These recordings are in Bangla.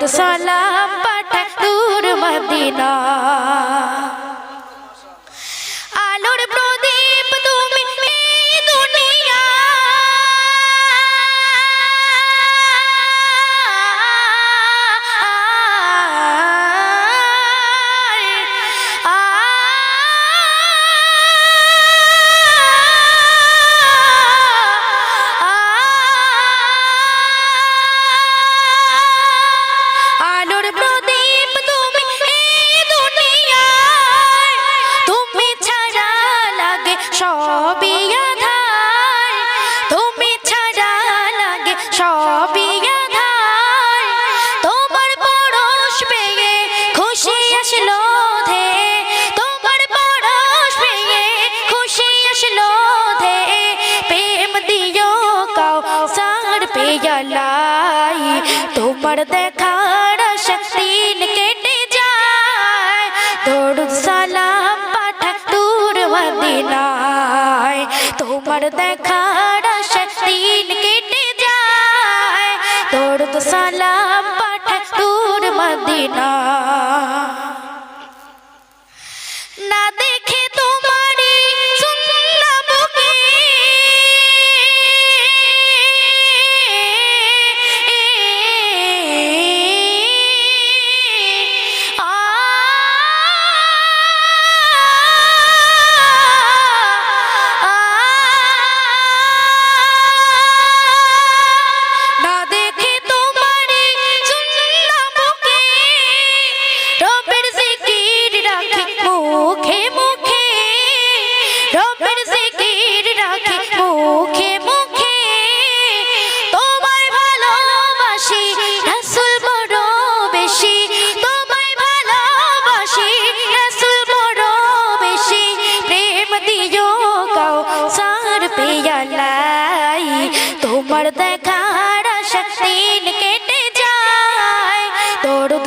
দরুদ সালাম পাঠায় দূর মদিনা। আলোর তোমার দেখার শক্তিন কেটে যায়। দরুদ সালাম পাঠা দূর মদিনায়। তোমার দেখার শক্তিন কেটে যায়। দরুদ সালাম পাঠা দূর মদিনায়। মুখে মুখে তোমায় ভালোবাসি, রাসূল বড় বেশি। তোমায় ভালোবাসি, রাসূল বড় বেশি। প্রেম দিও কাউ সার পেয়ালাই তোমার দেখার শক্তিন কেটে যায়। দরুদ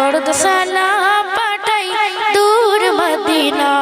দরদ সালাম পাঠাই দূর মদিনা।